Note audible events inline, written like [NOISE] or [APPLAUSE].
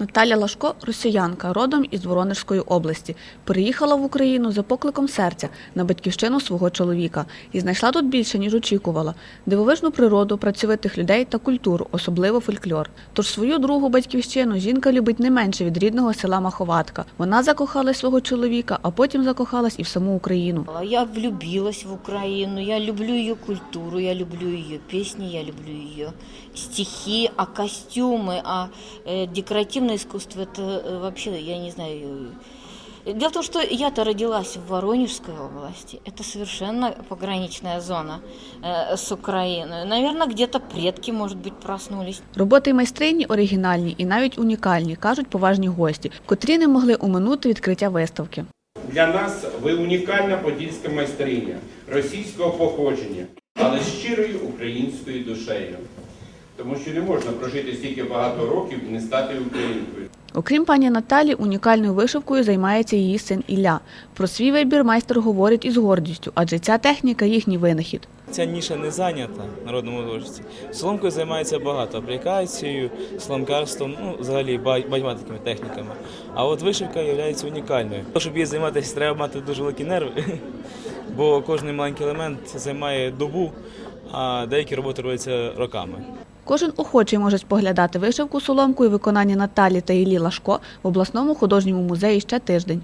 Наталя Лашко росіянка, родом із Воронежської області. Переїхала в Україну за покликом серця на батьківщину свого чоловіка і знайшла тут більше, ніж очікувала. Дивовижну природу, працьовитих людей та культуру, особливо фольклор. Тож свою другу батьківщину жінка любить не менше від рідного села Маховатка. Вона закохалась свого чоловіка, а потім закохалась і в саму Україну. Я влюбилась в Украину, я люблю ее культуру, я люблю ее песни, я люблю ее стихи, а костюмы, а э, декоративное искусство, это э, вообще, я не знаю. э, Дело в том, что я-то родилась в Воронежской области. Это совершенно пограничная зона э, с Украиной. Наверное, где-то предки, может быть, проснулись. Роботи майстрині оригінальні і навіть унікальні, кажуть поважні гості, котрі не могли уминути відкриття виставки. Для нас ви унікальна подільська майстриня російського походження, але з щирою українською душею. Тому що не можна прожити стільки багато років і не стати українкою. Окрім пані Наталі, унікальною вишивкою займається її син Ілля. Про свій вибір майстер говорить із гордістю, адже ця техніка їхній винахід. Ця ніша не зайнята народному творчості. Соломкою займається багато аплікацією, сломкарством, ну взагалі ба- багатьма такими техніками. А от вишивка є унікальною. Щоб її займатися, треба мати дуже великі нерви, [LAUGHS] бо кожен маленький елемент займає добу, а деякі роботи робляться роками. Кожен охочий може споглядати вишивку соломку і виконання Наталі та Іллі Лашко в обласному художньому музеї ще тиждень.